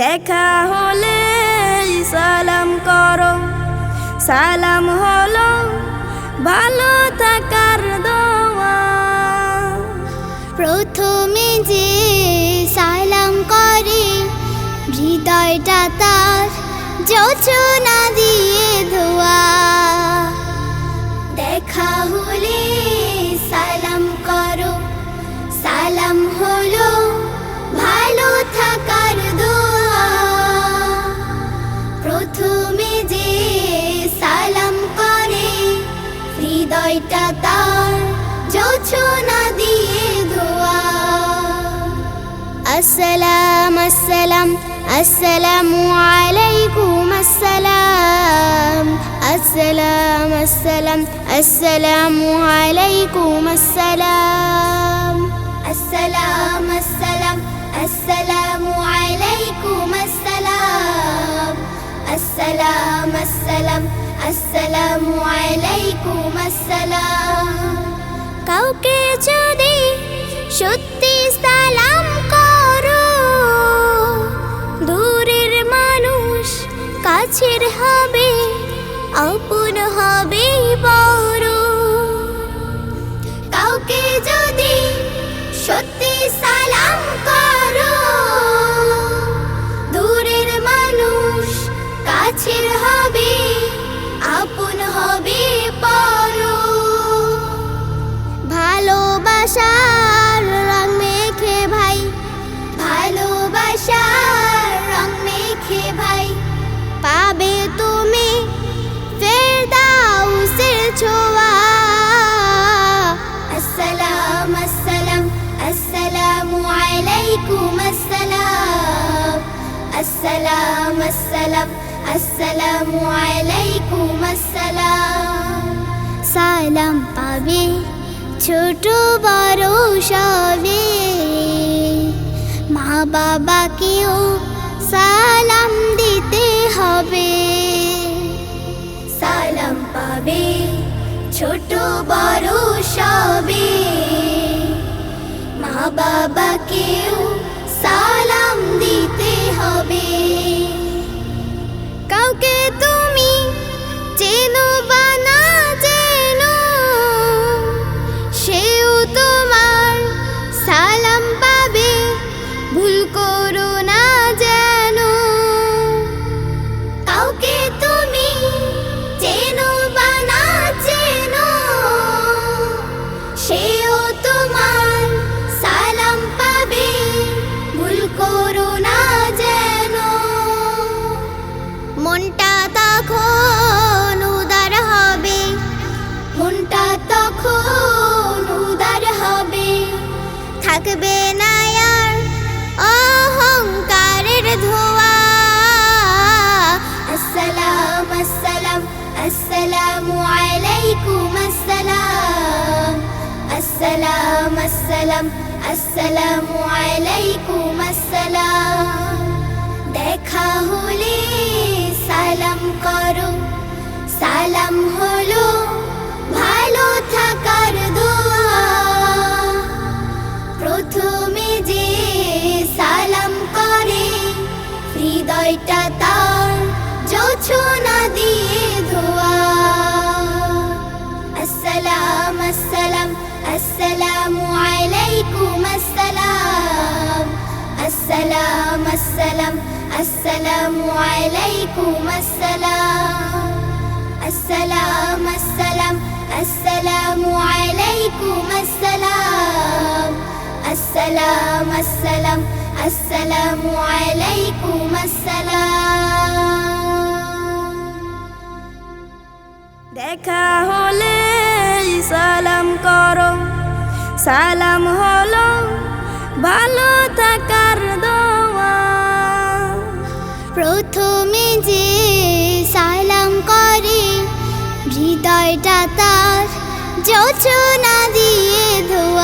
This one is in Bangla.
দেখা হলে সালাম করো। সালাম হলো ভালো থাকার দোয়া। প্রথমে যে সালাম করে, হৃদয়টা তার যোচনা হৃদয়টা তার যোছনা দিয়ে ধোয়া আসসালাম আসসালাম আসসালামু আলাইকুম আসসালাম আসসালাম আসসালাম আসসালামু আলাইকুম আসসালাম আসসালাম আসসালাম আসসালামু আলাইকুম আসসালাম আসসালাম আসসালাম আসসালামু আলাইকুম আসসালাম। কাউকে যদি আসসালাম আসসালাম আসসালামু আলাইকুম আসসালাম আসসালাম আসসালাম আসসালামু আলাইকুম আসসালাম সালাম পাবে ছোট বড় সবে মা বাবাকেও সালাম দিতে হবে সালাম পাবে ছোট বড় সবে বাবাকেও সালাম দিতে থাকবে না আর অহংকারের ধোয়া আসসালাম আসসালাম আসসালামু আলাইকুম আসসালাম আসসালাম আসসালাম আসসালামু আলাইকুম আসসালাম দেখা হলে হৃদয়টা তার যোছনা দিয়ে ধোয়া আসসালাম আসসালাম আসসালামু আলাইকুম আসসালাম আসসালাম আসসালাম আসসালামু আলাইকুম আসসালাম আসসালাম আসসালাম আসসালামু আলাইকুম আসসালাম আসসালাম আসসালাম আসসালামু দেখা হলে সালাম করো। সালাম হলো ভালো থাকার দোয়া। প্রথমে যে সালাম করে, হৃদয়টা তার যোচনা দিয়ে ধোয়া।